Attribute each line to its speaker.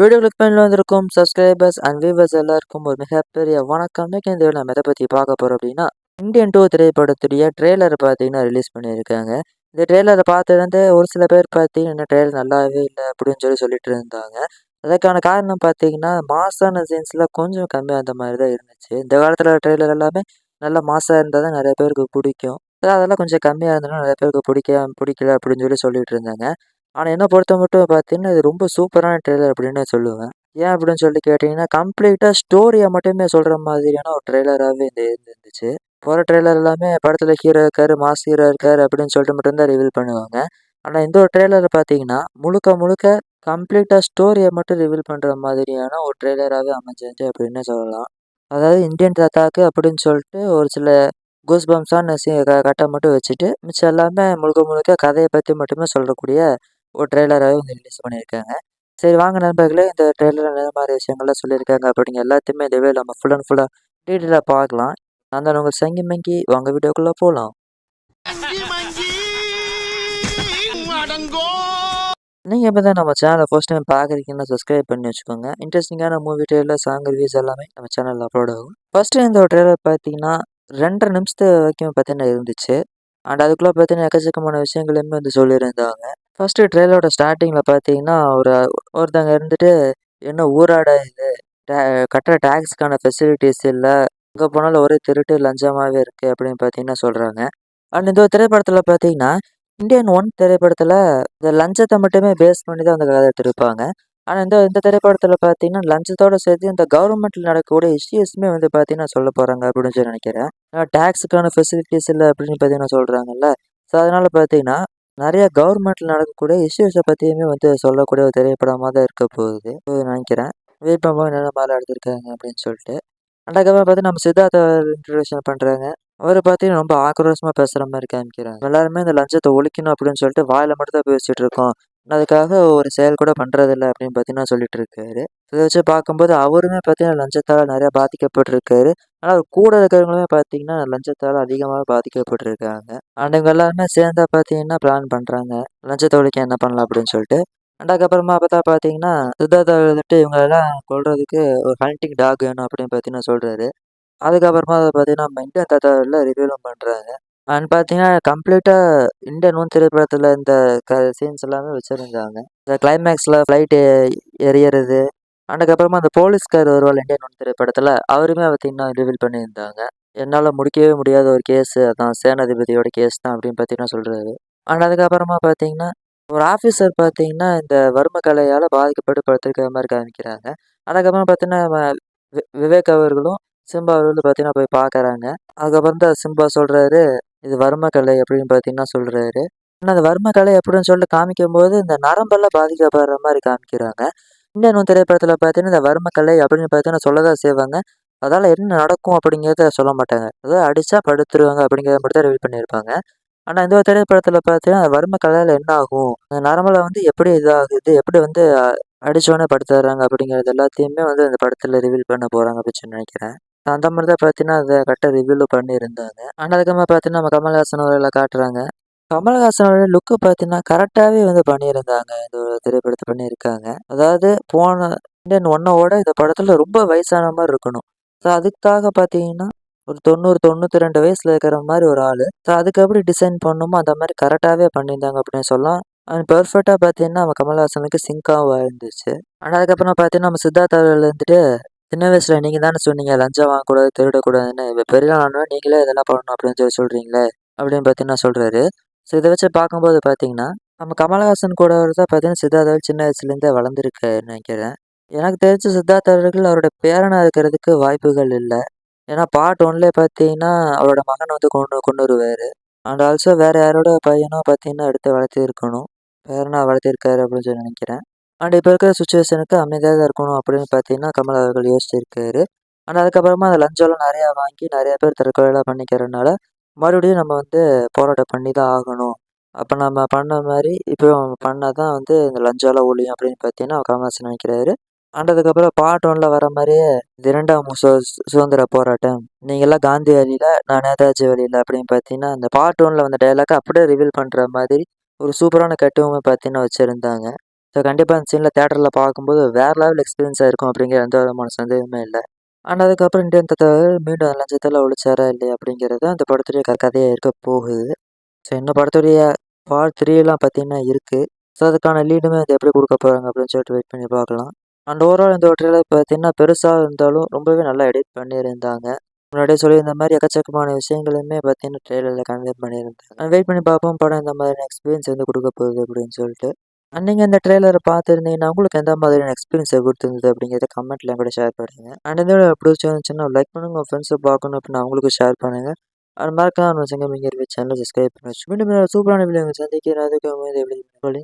Speaker 1: வீடியோக்களுக்கு மேலே வந்திருக்கும் சப்ஸ்கிரைபர்ஸ் அண்ட் வியூவர்ஸ் எல்லாருக்கும் ஒரு மிகப்பெரிய வணக்கம். இந்த இந்த நம்ம எதை பற்றி பார்க்க போகிறோம் அப்படின்னா இந்தியன் டூ திரைப்படத்துடைய ட்ரெய்லர் பார்த்தீங்கன்னா ரிலீஸ் பண்ணியிருக்காங்க. இந்த ட்ரெய்லரை பார்த்துருந்து ஒரு சில பேர் பார்த்தீங்கன்னா ட்ரெய்லர் நல்லாவே இல்லை அப்படின்னு சொல்லி சொல்லிட்டு இருந்தாங்க. அதுக்கான காரணம் பார்த்தீங்கன்னா மாசான சீன்ஸில் கொஞ்சம் கம்மியாக அந்த மாதிரி தான் இருந்துச்சு. இந்த காலத்தில் ட்ரெய்லர் எல்லாமே நல்லா மாசாக இருந்தால் தான் நிறைய பேருக்கு பிடிக்கும். அதெல்லாம் கொஞ்சம் கம்மியாக இருந்தாலும் நிறைய பேருக்கு பிடிக்க பிடிக்கல அப்படின்னு சொல்லி சொல்லிட்டு இருந்தாங்க. ஆனால் என்ன பொறுத்த மட்டும் பார்த்தீங்கன்னா இது ரொம்ப சூப்பரான ட்ரெய்லர் அப்படின்னு சொல்லுவேன். ஏன் அப்படின்னு சொல்லி கேட்டிங்கன்னா கம்ப்ளீட்டாக ஸ்டோரியை மட்டுமே சொல்கிற மாதிரியான ஒரு ட்ரெய்லராகவே இந்த இருந்துச்சு. போகிற ட்ரெய்லர் எல்லாமே படத்தில் ஹீரோ இருக்கார் மாஸ் ஹீரோ இருக்கார் அப்படின்னு சொல்லிட்டு மட்டும்தான் ரிவீல் பண்ணுவாங்க. ஆனால் இந்த ஒரு ட்ரெய்லர் பார்த்தீங்கன்னா முழுக்க முழுக்க கம்ப்ளீட்டாக ஸ்டோரியை மட்டும் ரிவீல் பண்ணுற மாதிரியான ஒரு ட்ரெய்லராகவே அமைஞ்சிருந்துச்சு அப்படின்னு சொல்லலாம். அதாவது இந்தியன் தாத்தாக்கு அப்படின்னு சொல்லிட்டு ஒரு சில கூஸ் பம்ஸான கட்டை மட்டும் வச்சுட்டு மிச்சம் எல்லாமே முழுக்க முழுக்க கதையை பற்றி மட்டுமே சொல்லக்கூடிய ஒரு ட்ரெய்லராகவே வந்து ரிலீஸ் பண்ணியிருக்காங்க. சரி வாங்க நண்பர்களே இந்த ட்ரெய்லரில் என்ன மாதிரி விஷயங்கள்லாம் சொல்லியிருக்காங்க அப்படிங்க எல்லாத்தையுமே இந்த வேலை நம்ம ஃபுல் அண்ட் ஃபுல்லாக டீட்டெயிலாக பார்க்கலாம். நான் தான் உங்கள் சங்கி மங்கி. வாங்க வீடியோக்குள்ளே போகலாம் நீங்கள் இப்போ தான் நம்ம சேனலை ஃபர்ஸ்ட் டைம் பார்க்குறீங்கன்னா சப்ஸ்கிரைப் பண்ணி வச்சுக்கோங்க. இன்ட்ரெஸ்டிங்கான மூவி ட்ரெயிலர் சாங் ரிவ்யூஸ் எல்லாமே நம்ம சேனலில் அப்லோட் ஆகும். ஃபஸ்ட்டு இந்த ட்ரெய்லர் பார்த்தீங்கன்னா ரெண்டரை நிமிஷத்து வரைக்கும் பார்த்தீங்கன்னா இருந்துச்சு. அண்ட் அதுக்குள்ளே பார்த்தீங்கன்னா எக்கச்சக்கமான விஷயங்களுமே வந்து சொல்லியிருந்தாங்க. ஃபஸ்ட்டு ட்ரெயிலரோட ஸ்டார்டிங்கில் பார்த்தீங்கன்னா ஒரு ஒருத்தங்க இருந்துட்டு என்ன ஊராட இது? கட்டுற டேக்ஸ்க்கான ஃபெசிலிட்டிஸ் இல்லை. எங்கே போனாலும் ஒரே திருட்டு லஞ்சமாகவே இருக்குது அப்படின்னு பார்த்தீங்கன்னா சொல்கிறாங்க அண்ட் இந்த திரைப்படத்தில் பார்த்தீங்கன்னா இந்தியன் ஒன் திரைப்படத்தில் இந்த லஞ்சத்தை மட்டுமே பேஸ் பண்ணி தான் அந்த கதை எடுத்திருப்பாங்க ஆனால் இந்த இந்த திரைப்படத்தில் பார்த்தீங்கன்னா லஞ்சத்தோடு சேர்த்து இந்த கவர்மெண்ட்டில் நடக்கக்கூடிய இஷ்யூஸுமே வந்து பார்த்தீங்கன்னா சொல்ல போகிறாங்க அப்படின்னு சொல்லி நினைக்கிறேன். டேக்ஸுக்கான ஃபெசிலிட்டிஸ் இல்லை அப்படின்னு பார்த்தீங்கன்னா சொல்கிறாங்கல்ல ஸோ அதனால் பார்த்தீங்கன்னா நிறைய கவர்மெண்ட்டில் நடக்கக்கூடிய இஷ்யூஸை பற்றியுமே வந்து சொல்லக்கூடிய ஒரு திரைப்படமாக தான் இருக்க போகுது. நினைக்கிறேன். வெயிட் பண்ணும்போது என்னென்ன மேலே எடுத்திருக்காங்க அப்படின்னு சொல்லிட்டு. அதுக்கப்புறம் பார்த்து நம்ம சித்தார்த்த இன்ட்ரடியூஷன் பண்ணுறாங்க அவரை பார்த்தீங்கன்னா ரொம்ப ஆக்ரோஷமாக பேசுகிற மாதிரி காமிக்கிறாங்க எல்லாருமே இந்த லஞ்சத்தை ஒழிக்கணும் அப்படின்னு சொல்லிட்டு வாயில் மட்டும் தான் பேசிகிட்டு இருக்கோம். அதுக்காக ஒரு செயல் கூட பண்ணுறதில்ல அப்படின்னு பார்த்தீங்கன்னா சொல்லிட்டு இருக்காரு. இதை வச்சு பார்க்கும்போது அவருமே பார்த்தீங்கன்னா லஞ்சத்தால் நிறையா பாதிக்கப்பட்டிருக்காரு. ஆனால் கூட இருக்கிறவங்களுமே பார்த்தீங்கன்னா லஞ்சத்தால் அதிகமாக பாதிக்கப்பட்டிருக்காங்க. அண்ட் இவங்க எல்லாருமே சேர்ந்தா பார்த்தீங்கன்னா பிளான் பண்ணுறாங்க லஞ்சத்தை ஒழிக்க என்ன பண்ணலாம் அப்படின்னு சொல்லிட்டு. அண்ட் அதுக்கப்புறமா பார்த்தா பார்த்தீங்கன்னா சித்தார்த்தா வந்துட்டு இவங்களெல்லாம் கொள்றதுக்கு ஒரு ஹண்டிங் டாக் வேணும் அப்படின்னு பார்த்தீங்கன்னா சொல்கிறாரு அதுக்கப்புறமா அதை பார்த்தீங்கன்னா நம்ம இந்தியன் தாத்தாவில் ரிவீலும் பண்ணுறாங்க அண்ட் பார்த்தீங்கன்னா கம்ப்ளீட்டாக இந்தியன் ஒன் திரைப்படத்தில் இந்த க சீன்ஸ் எல்லாமே வச்சுருந்தாங்க. இந்த கிளைமேக்ஸில் ஃப்ளைட் எரியறது அதுக்கப்புறமா அந்த போலீஸ்கார் வருவாள் இந்தியன் ஒன் திரைப்படத்தில் அவருமே பார்த்தீங்கன்னா ரிவீல் பண்ணியிருந்தாங்க. என்னால் முடிக்கவே முடியாத ஒரு கேஸ் அதான் சேனாதிபதியோட கேஸ் தான் அப்படின்னு பார்த்தீங்கன்னா சொல்கிறாரு அண்ட் அதுக்கப்புறமா பார்த்தீங்கன்னா ஒரு ஆஃபீஸர் பார்த்தீங்கன்னா இந்த வறும கலையால் பாதிக்கப்பட்டு படுத்திருக்கிற மாதிரி காமிக்கிறாங்க. அதுக்கப்புறம் பார்த்தீங்கன்னா விவேக் அவர்களும் சிம்பா வந்து பார்த்தீங்கன்னா போய் பார்க்குறாங்க. அதுக்கப்புறம் தான் சிம்பா சொல்கிறாரு இது வர்மக்கலை கலை அப்படின்னு பார்த்தீங்கன்னா சொல்கிறாரு ஆனால் அந்த வர்மக்கலை கலை அப்படின்னு சொல்லிட்டு காமிக்கும் போது இந்த நரம்பெல்லாம் பாதிக்கப்படுற மாதிரி காமிக்கிறாங்க. இன்னொன்று திரைப்படத்தில் பார்த்தீங்கன்னா இந்த வர்மக்கலை கலை அப்படின்னு பார்த்தீங்கன்னா சொல்லதான் செய்வாங்க. அதால் என்ன நடக்கும் அப்படிங்கிறத சொல்ல மாட்டாங்க. அதாவது அடித்தா படுத்துருவாங்க அப்படிங்கிறத மட்டும் தான் ரிவீல் பண்ணியிருப்பாங்க. ஆனால் இந்த திரைப்படத்தில் பார்த்தீங்கன்னா வறுமை கலையில் என்ன ஆகும்? அந்த நரம்பில் வந்து எப்படி இதாகுது? எப்படி வந்து அடித்தோடனே படுத்துறாங்க அப்படிங்கிறது எல்லாத்தையுமே வந்து அந்த படத்தில் ரிவீல் பண்ண போகிறாங்க அப்படின்னு நினைக்கிறேன். அந்த மாதிரி தான் பார்த்தீங்கன்னா அதை கரெக்டாக ரிவ்யூவில் பண்ணியிருந்தாங்க ஆனால் அதுக்கப்புறமா பார்த்தீங்கன்னா நம்ம கமல்ஹாசன் அவர்களை காட்டுறாங்க. கமல்ஹாசன் அவரோட லுக்கு பார்த்தீங்கன்னா கரெக்டாகவே வந்து பண்ணியிருந்தாங்க. இந்த ஒரு திரைப்படத்தை பண்ணியிருக்காங்க. அதாவது போன இந்தியன் ஒன்னோட இந்த படத்தில் ரொம்ப வயசான மாதிரி இருக்கணும். ஸோ அதுக்காக பார்த்தீங்கன்னா ஒரு தொண்ணூறு தொண்ணூற்றி ரெண்டு வயசில் இருக்கிற மாதிரி ஒரு ஆள். ஸோ அதுக்கு எப்படி டிசைன் பண்ணுமோ அந்த மாதிரி கரெக்டாகவே பண்ணியிருந்தாங்க அப்படின்னு சொல்லலாம். அண்ட் பர்ஃபெக்டாக பார்த்தீங்கன்னா நம்ம கமல்ஹாசனுக்கு சிங்காகவும் இருந்துச்சு. ஆனால் அதுக்கப்புறம் பார்த்தீங்கன்னா நம்ம சித்தார்த்தாவில் இருந்துட்டு சின்ன வயசில் நீங்கள் தானே சொன்னீங்க லஞ்சம் வாங்கக்கூடாது திருடக்கூடாதுன்னு. இப்போ பெரிய ஆனோட நீங்களே இதெல்லாம் பண்ணணும் அப்படின்னு சொல்லி சொல்கிறீங்களே அப்படின்னு பார்த்தீங்கன்னா சொல்கிறாரு ஸோ இதை வச்சு பார்க்கும்போது பார்த்தீங்கன்னா நம்ம கமலஹாசன் கூட தான் பார்த்தீங்கன்னா சித்தார்த்தவர் சின்ன வயசுலேருந்தே வளர்ந்துருக்காருன்னு நினைக்கிறேன். எனக்கு தெரிஞ்ச சித்தார்த்தவர்கள் அவரோட பேரனாக இருக்கிறதுக்கு வாய்ப்புகள் இல்லை. ஏன்னா பார்ட் ஒன்லேயே பார்த்தீங்கன்னா அவரோட மகன் வந்து கொண்டு கொண்டு வருவார். அண்ட் ஆல்சோ வேறு யாரோட பையனோ பார்த்தீங்கன்னா எடுத்து வளர்த்திருக்கணும். பேரனாக வளர்த்திருக்காரு அப்படின்னு சொல்லி நினைக்கிறேன். அண்ட் இப்போ இருக்கிற சுச்சுவேஷனுக்கு அமைதியாக இருக்கணும் அப்படின்னு பார்த்தீங்கன்னா கமல் அவர்கள் யோசிச்சிருக்காரு. அண்ட் அதுக்கப்புறமா அந்த லஞ்சம்லாம் நிறையா வாங்கி நிறையா பேர் தற்கொலைலாம் பண்ணிக்கிறதுனால மறுபடியும் நம்ம வந்து போராட்டம் பண்ணி தான் ஆகணும். அப்போ நம்ம பண்ண மாதிரி இப்போ பண்ணால் தான் வந்து இந்த லஞ்சம்லாம் ஒழியும் அப்படின்னு பார்த்தீங்கன்னா கமல்ஹாசன் நினைக்கிறாரு. அண்ட் அதுக்கப்புறம் பார்ட் ஒன்றில் வர மாதிரியே இது இரண்டாம் சு சுதந்திர போராட்டம். நீங்கள்லாம் காந்தி வழியில் நான் நேதாஜி வழியில் அப்படின்னு பார்த்தீங்கன்னா அந்த பார்ட் ஒன்றில் வந்த டைலாக் அப்படியே ரிவீல் பண்ணுற மாதிரி ஒரு சூப்பரான கட்டுவமை பார்த்தீங்கன்னா வச்சுருந்தாங்க. ஸோ கண்டிப்பாக அந்த சீனில் தேட்டரில் பார்க்கும்போது வேறு லெவல் எக்ஸ்பீரியன்ஸாக இருக்கும் அப்படிங்கிற எந்த விதமான சந்தேகமே இல்லை. அண்ட் அதுக்கப்புறம் இந்தியன் தத்தை மீண்டும் லஞ்சத்தில் ஒழிச்சாரா இல்லையா அப்படிங்கிறது அந்த படத்துடைய கதையாக இருக்க போகுது. ஸோ இன்னும் படத்துடைய பார்ட் த்ரீலாம் பார்த்தீங்கன்னா இருக்குது ஸோ அதுக்கான லீடுமே அது எப்படி கொடுக்க போகிறாங்க அப்படின்னு சொல்லிட்டு வெயிட் பண்ணி பார்க்கலாம். அண்ட் ஓவரால் இந்த ட்ரெய்லர் பார்த்தீங்கன்னா பெருசாக இருந்தாலும் ரொம்பவே நல்லா எடிட் பண்ணியிருந்தாங்க. முன்னாடியே சொல்லியிருந்த மாதிரி எக்கச்சக்கமான விஷயங்களுமே பார்த்தீங்கன்னா ட்ரெயிலரில் கன்வே பண்ணியிருந்தாங்க. வெயிட் பண்ணி பார்ப்போம் படம் இந்த மாதிரியான எக்ஸ்பீரியன்ஸ் வந்து கொடுக்க போகுது அப்படின்னு சொல்லிட்டு. அன்னைக்கு அந்த ட்ரெய்லரை பார்த்துருந்தீங்கன்னா உங்களுக்கு எந்த மாதிரியான எக்ஸ்பீரியன்ஸை கொடுத்துருந்தது அப்படிங்கிறத கமெண்ட்ல கூட ஷேர் பண்ணுங்கள் அண்ட் இந்த வீடியோ பிடிச்சிருந்துச்சுன்னா லைக் பண்ணுங்கள் ஃப்ரெண்ட்ஸை பார்க்கணும் அப்படின்னு அவங்களுக்கு ஷேர் பண்ணுங்கள் அது மறக்காம நம்ம சிங்கமிங்கர் சேனல் சப்ஸ்கிரைப் பண்ணி வச்சு மீண்டும் சூப்பரான வீடியோ சந்திக்கிறேன். அதுக்கு எப்படி